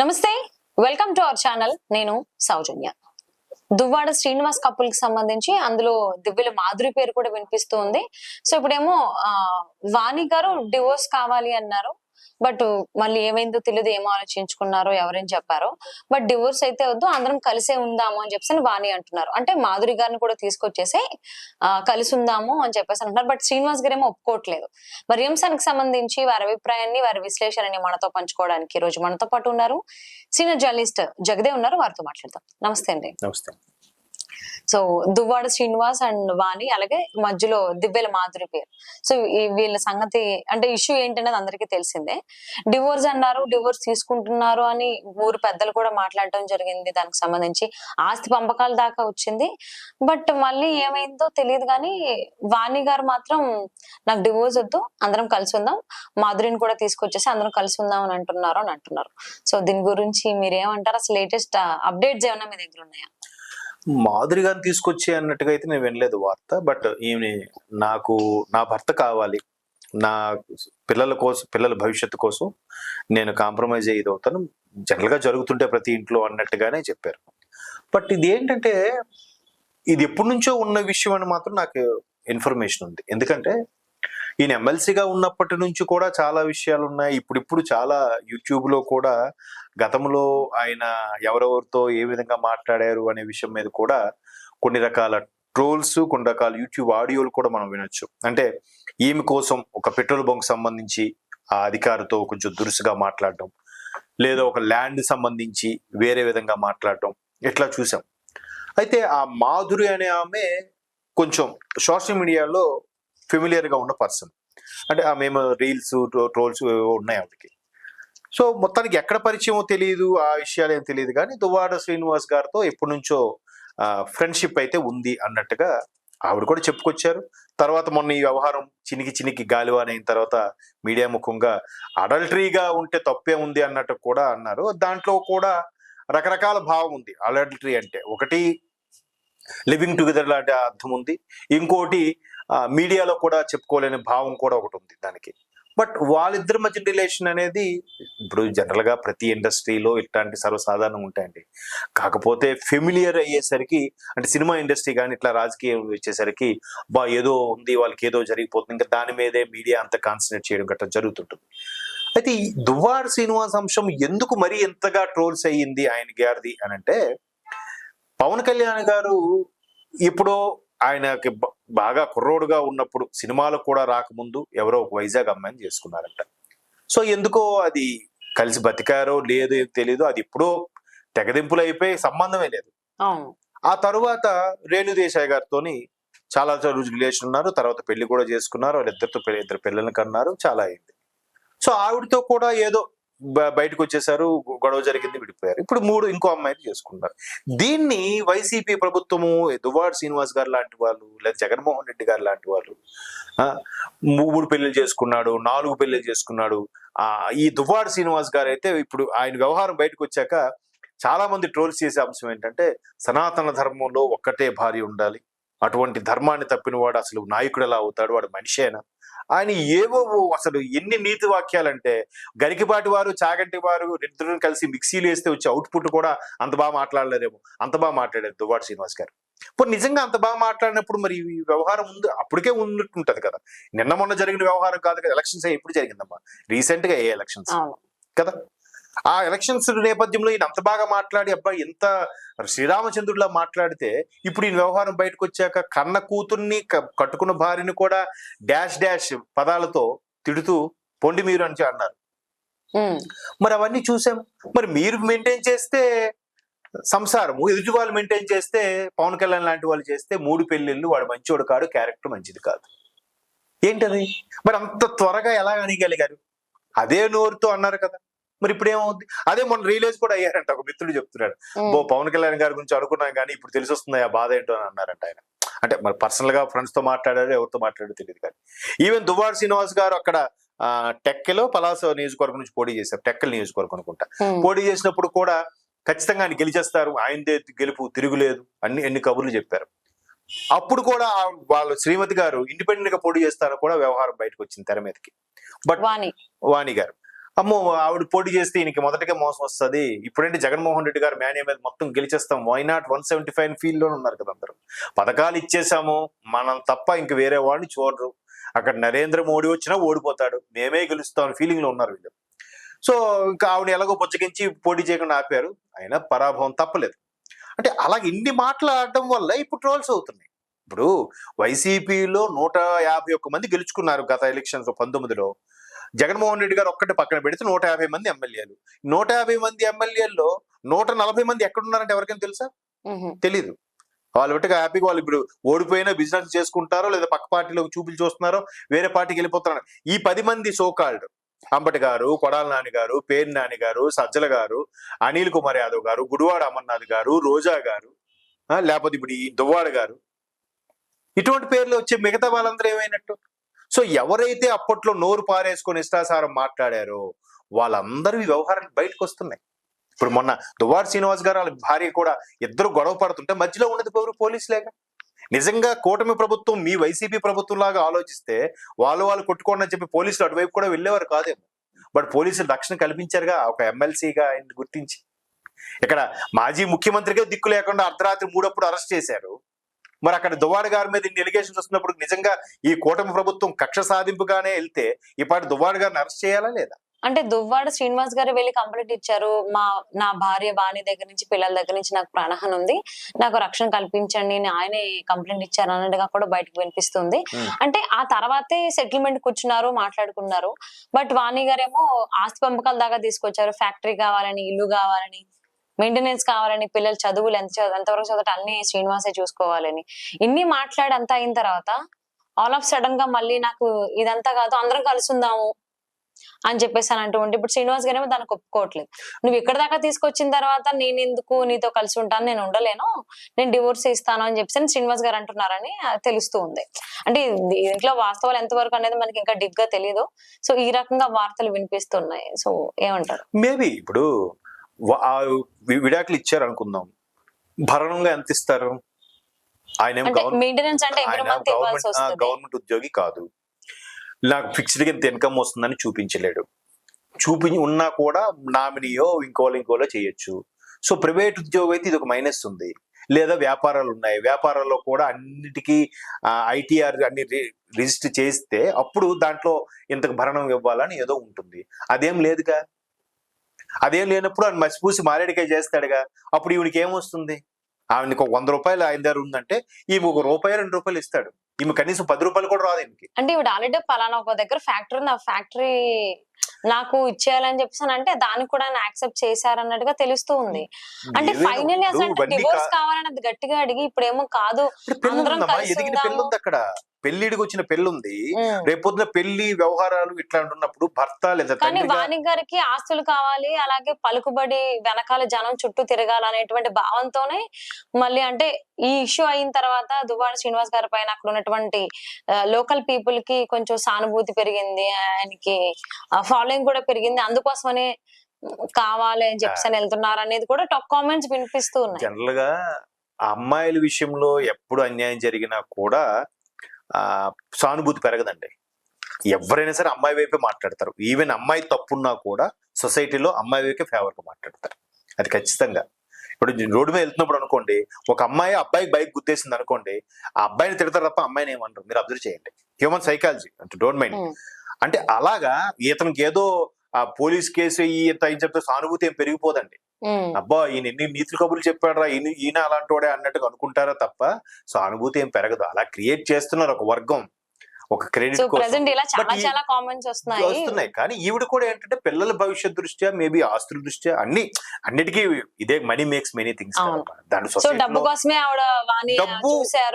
నమస్తే welcome to our channel నేను సౌజన్య. దువ్వాడ శ్రీనివాస్ కపుల్కి సంబంధించి అందులో దివ్యల మాధురి పేరు కూడా వినిపిస్తూ ఉంది. సో ఇప్పుడేమో ఆ, వాణి గారు డివోర్స్ కావాలి అన్నారు. బట్ మళ్ళీ ఏమైందో తెలియదు ఏమో ఆలోచించుకున్నారో ఎవరేం చెప్పారో. బట్ డివోర్స్ అయితే వద్దు అందరం కలిసే ఉందాము అని చెప్పేసి వాణి అంటున్నారు. అంటే మాధురి గారిని కూడా తీసుకొచ్చేసి కలిసి ఉందాము అని చెప్పేసి అంటున్నారు. బట్ శ్రీనివాస్ గారు ఏమో ఒప్పుకోవట్లేదు. మరి ఈ అంశానికి సంబంధించి వారి అభిప్రాయాన్ని వారి విశ్లేషణని మనతో పంచుకోవడానికి ఈ రోజు మనతో పాటు ఉన్నారు. సీనియర్ జర్నలిస్ట్ జగదే ఉన్నారు. వారితో మాట్లాడతాం నమస్తే అండి. నమస్తే. సో దువ్వాడ శ్రీనివాస్ అండ్ వాణి అలాగే మధ్యలో దివ్యల మాధురి పేరు. సో వీళ్ళ సంగతి అంటే ఇష్యూ ఏంటనేది అందరికీ తెలిసిందే. డివోర్స్ అన్నారు డివోర్స్ తీసుకుంటున్నారు అని ఊరు పెద్దలు కూడా మాట్లాడటం జరిగింది దానికి సంబంధించి. ఆస్తి పంపకాల దాకా వచ్చింది. బట్ మళ్ళీ ఏమైందో తెలియదు కానీ వాణి గారు మాత్రం నాకు డివోర్స్ వద్దు అందరం కలిసి ఉందాం మాధురిని కూడా తీసుకొచ్చేసి అందరం కలిసి ఉందాం అని అంటున్నారు అని అంటున్నారు. సో దీని గురించి మీరు ఏమంటారు అసలు లేటెస్ట్ అప్డేట్స్ ఏమైనా మీ దగ్గర ఉన్నాయా? మాధురి గారిని తీసుకొచ్చి అన్నట్టుగా అయితే నేను వినలేదు వార్త బట్ ఈమె నాకు నా భర్త కావాలి. నా పిల్లల కోసం పిల్లల భవిష్యత్తు కోసం నేను కాంప్రమైజ్ అయ్యేది అవుతాను జనరల్గా జరుగుతుంటే ప్రతి ఇంట్లో అన్నట్టుగానే చెప్పారు. బట్ ఇది ఏంటంటే ఇది ఎప్పటి నుంచో ఉన్న విషయం అని మాత్రం నాకు ఇన్ఫర్మేషన్ ఉంది. ఎందుకంటే ఈయన ఎమ్మెల్సీగా ఉన్నప్పటి నుంచి కూడా చాలా విషయాలు ఉన్నాయి ఇప్పుడిప్పుడు చాలా యూట్యూబ్లో కూడా గతంలో ఆయన ఎవరెవరితో ఏ విధంగా మాట్లాడారు అనే విషయం మీద కూడా కొన్ని రకాల ట్రోల్స్ కొన్ని రకాల యూట్యూబ్ ఆడియోలు కూడా మనం వినొచ్చు. అంటే ఈమె కోసం ఒక పెట్రోల్ బంక్ సంబంధించి ఆ అధికారితో కొంచెం దురుసుగా మాట్లాడడం లేదా ఒక ల్యాండ్ సంబంధించి వేరే విధంగా మాట్లాడడం ఇట్లా చూసాం. అయితే ఆ మాధురి అనే ఆమె కొంచెం సోషల్ మీడియాలో ఫెమిలియర్గా ఉన్న పర్సన్. అంటే ఆమె రీల్స్ ట్రోల్స్ ఉన్నాయి ఆవిడకి. సో మొత్తానికి ఎక్కడ పరిచయమో తెలియదు ఆ విషయాలు ఏం తెలియదు కానీ దువ్వాడ శ్రీనివాస్ గారితో ఎప్పటి నుంచో ఫ్రెండ్షిప్ అయితే ఉంది అన్నట్టుగా ఆవిడ కూడా చెప్పుకొచ్చారు. తర్వాత మొన్న ఈ వ్యవహారం చినికి చినికి గాలివాన్ అయిన తర్వాత మీడియా ముఖంగా అడల్టరీగా ఉంటే తప్పే ఉంది అన్నట్టు కూడా అన్నారు. దాంట్లో కూడా రకరకాల భావం ఉంది. అడల్టరీ అంటే ఒకటి లివింగ్ టుగెదర్ లాంటి అర్థం ఉంది. ఇంకోటి మీడియాలో కూడా చెప్పుకోలేని భావం కూడా ఒకటి ఉంది దానికి. బట్ వాళ్ళిద్దరి మధ్య రిలేషన్ అనేది ఇప్పుడు జనరల్గా ప్రతి ఇండస్ట్రీలో ఇట్లాంటి సర్వసాధారణంగా ఉంటాయండి. కాకపోతే ఫెమిలియర్ అయ్యేసరికి అంటే సినిమా ఇండస్ట్రీ కానీ ఇట్లా రాజకీయం వచ్చేసరికి బా ఏదో ఉంది వాళ్ళకి ఏదో జరిగిపోతుంది. ఇంకా దాని మీదే మీడియా అంత కాన్సన్ట్రేట్ చేయడం గట్రా జరుగుతుంటుంది. అయితే ఈ దువ్వాడ శ్రీనివాస్ అంశం ఎందుకు మరీ ఎంతగా ట్రోల్స్ అయ్యింది ఆయన గారిది అని అంటే పవన్ కళ్యాణ్ గారు ఇప్పుడు ఆయనకి బాగా కుర్రోడుగా ఉన్నప్పుడు సినిమాలకు కూడా రాకముందు ఎవరో ఒక వైజాగ్ అమ్మాయిని చేసుకున్నారంట. సో ఎందుకో అది కలిసి బతికారో లేదో తెలియదు అది ఎప్పుడో తెగదింపులు అయిపోయి సంబంధమే లేదు. ఆ తరువాత రేణు దేశాయ్ గారితోని చాలా రోజులు రిలేషన్ ఉన్నారు తర్వాత పెళ్ళి కూడా చేసుకున్నారు వాళ్ళిద్దరితో ఇద్దరు పిల్లల్ని కన్నారు చాలా అయింది. సో ఆవిడతో కూడా ఏదో బయటకు వచ్చేసారు గొడవ జరిగింది విడిపోయారు. ఇప్పుడు మూడు ఇంకో అమ్మాయిని చేసుకున్నారు దీన్ని వైసీపీ ప్రభుత్వము దువ్వాడు శ్రీనివాస్ గారు లాంటి వాళ్ళు లేదా జగన్మోహన్ రెడ్డి గారు లాంటి వాళ్ళు మూడు పెళ్ళిళ్ళు చేసుకున్నాడు నాలుగు పెళ్ళి చేసుకున్నాడు. ఆ ఈ దువ్వాడు శ్రీనివాస్ గారు అయితే ఇప్పుడు ఆయన వ్యవహారం బయటకు వచ్చాక చాలా మంది ట్రోల్స్ చేసే అంశం ఏంటంటే సనాతన ధర్మంలో ఒక్కటే భార్య ఉండాలి. అటువంటి ధర్మాన్ని తప్పిన వాడు అసలు నాయకుడు ఎలా అవుతాడు వాడు మనిషేనా ఆయన ఏవో అసలు ఎన్ని నీతి వాక్యాలంటే గరికిపాటి వారు చాగంటి వారు ఇద్దరు కలిసి మిక్సీలు వేస్తే వచ్చే అవుట్పుట్ కూడా అంత బాగా మాట్లాడలేరేమో. అంత బాగా మాట్లాడారు దువ్వాడ శ్రీనివాస్ గారు. ఇప్పుడు నిజంగా అంత బాగా మాట్లాడినప్పుడు మరి ఈ వ్యవహారం ఉంది అప్పటికే ఉన్నట్టుంటది కదా. నిన్న మొన్న జరిగిన వ్యవహారం కాదు కదా ఎలక్షన్స్ ఎప్పుడు జరిగిందమ్మా? రీసెంట్గా ఏ ఎలక్షన్స్? కదా. ఆ ఎలక్షన్స్ నేపథ్యంలో ఈయన అంత బాగా మాట్లాడి అబ్బాయి ఎంత శ్రీరామచంద్రుడిలా మాట్లాడితే ఇప్పుడు ఈ వ్యవహారం బయటకు వచ్చాక కన్న కూతుర్ని కట్టుకున్న భార్యని కూడా డాష్ డాష్ పదాలతో తిడుతూ పొండి మీరు అని అన్నారు. మరి అవన్నీ చూసాం. మరి మీరు మెయింటైన్ చేస్తే సంసారము ఎదుటి వాళ్ళు మెయింటైన్ చేస్తే పవన్ కళ్యాణ్ లాంటి వాళ్ళు చేస్తే మూడు పెళ్ళిళ్ళు వాడు మంచోడు కాడు క్యారెక్టర్ మంచిది కాదు. ఏంటది? మరి అంత త్వరగా ఎలా అనగలిగారు? అదే నోరుతో అన్నారు కదా. మరి ఇప్పుడు ఏమవుద్ది? అదే మొన్న రియలైజ్ కూడా అయ్యారంట ఒక మిత్రుడు చెప్తున్నాడు. ఓ పవన్ కళ్యాణ్ గారి గురించి అనుకున్నాం కానీ ఇప్పుడు తెలిసి వస్తుంది ఆ బాధ ఏంటో అని అన్నారంట ఆయన. అంటే మరి పర్సనల్గా ఫ్రెండ్స్తో మాట్లాడారు ఎవరితో మాట్లాడారో తెలియదు కానీ. ఈవెన్ దువ్వాడ శ్రీనివాస్ గారు అక్కడ ఆ, టెక్కలో పలాస నియోజకవర్గం నుంచి పోటీ చేశారు. టెక్కల్ నియోజకవర్గం అనుకుంటా. పోటీ చేసినప్పుడు కూడా ఖచ్చితంగా ఆయన గెలిచేస్తారు. ఆయనదే గెలుపు తిరుగులేదు. అన్ని ఎన్ని కబుర్లు చెప్పారు. అప్పుడు కూడా వాళ్ళ శ్రీమతి గారు ఇండిపెండెంట్గా పోటీ చేస్తారో కూడా వ్యవహారం బయటకు వచ్చింది తెర మీదకి. బట్ వాణి. వాణి గారు. అమ్మో ఆవిడ పోటీ చేస్తే ఈయనకి మొదటగా మోసం వస్తుంది. ఇప్పుడేంటి జగన్మోహన్ రెడ్డి గారు మేనే మీద మొత్తం గెలిచేస్తాం. Why not one seventy five ఫీల్డ్లో ఉన్నారు కదా అందరూ. పథకాలు ఇచ్చేసాము మనం తప్ప ఇంక వేరే వాడిని చూడరు. అక్కడ నరేంద్ర మోడీ వచ్చినా ఓడిపోతాడు. మేమే గెలుస్తాం ఫీలింగ్లో ఉన్నారు వీళ్ళు. సో ఇంకా ఆవిడ ఎలాగో బుచ్చగించి పోటీ చేయకుండా ఆపారు. అయినా పరాభవం తప్పలేదు. అంటే అలాగ ఇన్ని మాట్లాడటం వల్ల ఇప్పుడు ట్రోల్స్ అవుతున్నాయి. ఇప్పుడు వైసీపీలో నూట యాభై ఒక్క మంది గెలుచుకున్నారు గత ఎలక్షన్స్ పంతొమ్మిదిలో. జగన్మోహన్ రెడ్డి గారు ఒక్కటి పక్కన పెడితే నూట యాభై మంది ఎమ్మెల్యేలు. నూట యాభై మంది ఎమ్మెల్యేల్లో నూట నలభై మంది ఎక్కడున్నారంటే ఎవరికైనా తెలుసా. తెలీదు. వాళ్ళు బట్టి హ్యాపీగా వాళ్ళు ఇప్పుడు ఓడిపోయినా బిజినెస్ చేసుకుంటారో లేదా పక్క పార్టీలో చూపులు చూస్తున్నారో వేరే పార్టీకి వెళ్ళిపోతున్నారు ఈ పది మంది సోకాల్డ్ అంబటి గారు కొడాల నాని గారు పేరు నాని గారు సజ్జల గారు అనిల్ కుమార్ యాదవ్ గారు గుడివాడ అమర్నాథ్ గారు రోజా గారు లేకపోతే ఇప్పుడు ఈ దువ్వాడ గారు. ఇటువంటి పేర్లు వచ్చే మిగతా వాళ్ళందరూ ఏమైనట్టు? సో ఎవరైతే అప్పట్లో నోరు పారేసుకొని ఇష్టాసారం మాట్లాడారో వాళ్ళందరూ ఈ వ్యవహారాలు బయటకు వస్తున్నాయి ఇప్పుడు మొన్న దువార్ శ్రీనివాస్ గారు వాళ్ళ భార్య కూడా ఇద్దరు గొడవ పడుతుంటే మధ్యలో ఉన్నది ఎవరు? పోలీసులేగా. నిజంగా కూటమి ప్రభుత్వం మీ వైసీపీ ప్రభుత్వం లాగా ఆలోచిస్తే వాళ్ళు వాళ్ళు కొట్టుకోండి అని చెప్పి పోలీసులు అటువైపు కూడా వెళ్ళేవారు కాదేమో. బట్ పోలీసులు రక్షణ కల్పించారుగా ఒక ఎమ్మెల్సీగా ఆయన గుర్తించి. ఇక్కడ మాజీ ముఖ్యమంత్రిగా దిక్కు లేకుండా అర్ధరాత్రి మూడప్పుడు అరెస్ట్ చేశారు. మరి అక్కడ దువ్వాడ గారి మీద ఇన్ని ఎలిగేషన్స్ వస్తున్నప్పుడు నిజంగా ఈ కూటమి ప్రభుత్వం కక్ష సాధింపుగానే వెళ్తే ఈ పాటి దువ్వాడ గారిని అరెస్ట్ చేయాలా లేదా? అంటే దువ్వాడ శ్రీనివాస్ గారు వెళ్ళి కంప్లైంట్ ఇచ్చారు. మా నా భార్య బాణి దగ్గర నుంచి పిల్లల దగ్గర నుంచి నాకు ప్రాణహాని ఉంది. నాకు రక్షణ కల్పించండి అని ఆయనే కంప్లైంట్ ఇచ్చారు అన్నట్టుగా కూడా బయటకు వినిపిస్తుంది. Hmm. అంటే ఆ తర్వాతే సెటిల్మెంట్ కూర్చున్నారు మాట్లాడుకున్నారు. బట్ వాణి గారేమో ఆస్తి పంపకాల దాకా తీసుకొచ్చారు. ఫ్యాక్టరీ కావాలని ఇల్లు కావాలని మెయింటెనెన్స్ కావాలని పిల్లలు చదువులు ఎంత చదువు ఎంతవరకు చదవటం అన్ని శ్రీనివాసే చూసుకోవాలని. ఇన్ని మాట్లాడి అంతా అయిన తర్వాత ఆల్ ఆఫ్ సడన్గా మళ్ళీ నాకు ఇదంతా కాదు అందరం కలిసి ఉందాము అని చెప్పేసి అని అంటూ ఉంటే ఇప్పుడు శ్రీనివాస్ గారేమో దానికి ఒప్పుకోవట్లేదు. నువ్వు ఇక్కడ దాకా తీసుకొచ్చిన తర్వాత నేను ఎందుకు నీతో కలిసి ఉంటాను నేను ఉండలేను నేను డివోర్స్ ఇస్తాను అని చెప్పేసి శ్రీనివాస్ గారు అంటున్నారని తెలుస్తూ ఉంది. అంటే దీంట్లో వాస్తవాలు ఎంతవరకు అనేది మనకి ఇంకా డిప్గా తెలియదు సో ఈ రకంగా వార్తలు వినిపిస్తున్నాయి. సో ఏమంటారు? మేబీ ఇప్పుడు విడాకులు ఇచ్చారు అనుకుందాం భరణంగా ఎంత ఇస్తారు ఆయన గవర్నమెంట్ ఉద్యోగి కాదు. నాకు ఫిక్స్డ్గా ఇంత ఇన్కమ్ వస్తుందని చూపించలేడు. చూపి ఉన్నా కూడా నామినీయో ఇంకోలో ఇంకోలో చేయొచ్చు. సో ప్రైవేట్ ఉద్యోగం అయితే ఇది ఒక మైనస్ ఉంది. లేదా వ్యాపారాలు ఉన్నాయి. వ్యాపారాల్లో కూడా అన్నిటికీ ఐటీఆర్ అన్ని రిజిస్టర్ చేస్తే అప్పుడు దాంట్లో ఇంతకు భరణం ఇవ్వాలని ఏదో ఉంటుంది. అదేం లేదుగా? అదేం లేనప్పుడు ఆయన మసిపూసి మారేడికాయ చేస్తాడుగా. అప్పుడు ఈవిడికి ఏమొస్తుంది ఆవిడకి ఒక వంద రూపాయలు ఆయన దగ్గర ఉందంటే ఈమె ఒక రూపాయి రెండు రూపాయలు ఇస్తాడు. ఈమె కనీసం పది రూపాయలు కూడా రాదు ఈమెకి. అంటే ఇవి ఆల్రెడీ పలానా ఒక దగ్గర ఫ్యాక్టరీ నా ఫ్యాక్టరీ నాకు ఇచ్చేయాలని చెప్పేసి అంటే దానికి కూడా యాక్సెప్ట్ చేశారన్నట్టుగా తెలుస్తూ ఉంది. అంటే అసలు ఇవన్నీ డివోర్స్ కా- కావాలని అది గట్టిగా అడిగి ఇప్పుడేమో కాదు ఇప్పుడు అందరం. పెళ్ళి ఉంది అక్కడ. పెళ్ళిడికి వచ్చిన పెళ్ళి ఉంది. రేపొద్దున పెళ్ళి వ్యవహారాలు ఇట్లా ఉన్నప్పుడు భర్త లేదా కానీ వాణి గారికి ఆస్తులు కావాలి అలాగే పలుకుబడి వెనకాల జనం చుట్టూ తిరగాలనేటువంటి భావంతోనే మళ్ళీ అంటే ఈ ఇష్యూ అయిన తర్వాత దువ్వాడ శ్రీనివాస్ గారి పైన అక్కడ ఉన్నటువంటి లోకల్ పీపుల్కి కొంచెం సానుభూతి పెరిగింది ఆయనకి. ఫాలోయింగ్ కూడా పెరిగింది. అందుకోసమనే కావాలి అని చెప్పేసి వెళ్తున్నారు అనేది కూడా టాప్ కామెంట్స్ వినిపిస్తూ ఉన్నాయి. జనరల్గా అమ్మాయిల విషయంలో ఎప్పుడు అన్యాయం జరిగినా కూడా ఆ సానుభూతి పెరగదండి. ఎవరైనా సరే అమ్మాయి వైపే మాట్లాడతారు. ఈవెన్ అమ్మాయి తప్పున్నా కూడా సొసైటీలో అమ్మాయి వైపే ఫేవర్గా మాట్లాడతారు. అది ఖచ్చితంగా. ఇప్పుడు రోడ్డు మీద వెళ్తున్నప్పుడు అనుకోండి ఒక అమ్మాయి అబ్బాయికి బైక్ గుద్దేసింది అనుకోండి ఆ అబ్బాయిని తిడతారు తప్ప అమ్మాయిని ఏమంటారు? మీరు అబ్జర్వ్ చేయండి. హ్యూమన్ సైకాలజీ అంటే డోంట్ మైండ్. అంటే అలాగా ఇతనికి ఏదో ఆ పోలీస్ కేసు ఈ ఇంత అని చెప్తే సానుభూతి ఏం పెరిగిపోదండి. అబ్బా ఈయన ఎన్ని నీతులు కబుర్లు చెప్పాడరా ఈయన ఈయన అలాంటోడే అన్నట్టుగా అనుకుంటారా తప్ప సానుభూతి ఏం పెరగదు. అలా క్రియేట్ చేస్తున్నారు ఒక వర్గం. ఒక క్రెడిట్ కోసం. ప్రెసెంట్ ఇలా చాలా But ఈ- చాలా కామెంట్స్ వస్తున్నాయి. వస్తున్నాయి. కానీ ఈవిడ కూడా ఏంటంటే పిల్లల భవిష్యత్ దృష్ట్యా మేబీ ఆస్తుల దృష్ట్యా అన్ని అన్నిటికీ ఇదే మనీ మేక్స్ మెనీ థింగ్స్. దాని సో డబ్బు కోసమే ఆవిడ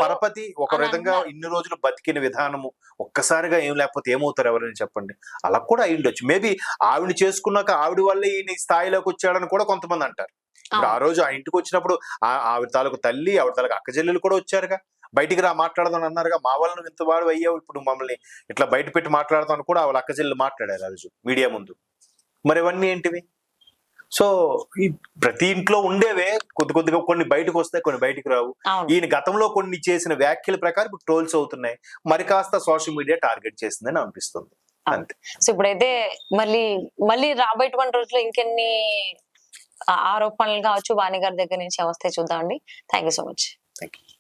పరపతి ఒక విధంగా. ఇన్ని రోజులు బతికిన విధానము ఒక్కసారిగా ఏం లేకపోతే ఏమవుతారు ఎవరైనా చెప్పండి. అలా కూడా అయి ఉండొచ్చు. మేబీ ఆవిడ చేసుకున్నాక ఆవిడ వల్లే ఈయన ఈ స్థాయిలోకి వచ్చాడని కూడా కొంతమంది అంటారు. ఇప్పుడు ఆ రోజు ఆ ఇంటికి వచ్చినప్పుడు ఆవిడ తాలూకు తల్లి ఆవిడ తాలూకు అక్క చెల్లెలు కూడా వచ్చారుగా. బయటికి రా మాట్లాడదాం అన్నారుగా మా వల్ల నువ్వు ఇంత వాడు అయ్యావు ఇప్పుడు మమ్మల్ని ఇట్లా బయట పెట్టి మాట్లాడదాం అని కూడా ఆవిడ అక్క చెల్లెలు మాట్లాడారు రోజు మీడియా ముందు. మరి ఇవన్నీ ఏంటివి? సో ఈ ప్రతి ఇంట్లో ఉండేవే కొద్ది కొద్దిగా కొన్ని బయటకు వస్తాయి కొన్ని బయటికి రావు. ఈయన గతంలో కొన్ని చేసిన వ్యాఖ్యల ప్రకారం ఇప్పుడు ట్రోల్స్ అవుతున్నాయి. మరి కాస్త సోషల్ మీడియా టార్గెట్ చేసిందని అనిపిస్తుంది. అంతే. సో ఇప్పుడైతే మళ్ళీ మళ్ళీ రాబోయేటువంటి రోజుల్లో ఇంకెన్ని ఆరోపణలు కావచ్చు వాణి గారి దగ్గర నుంచి వస్తే చూద్దామండి. Thank you so much thank you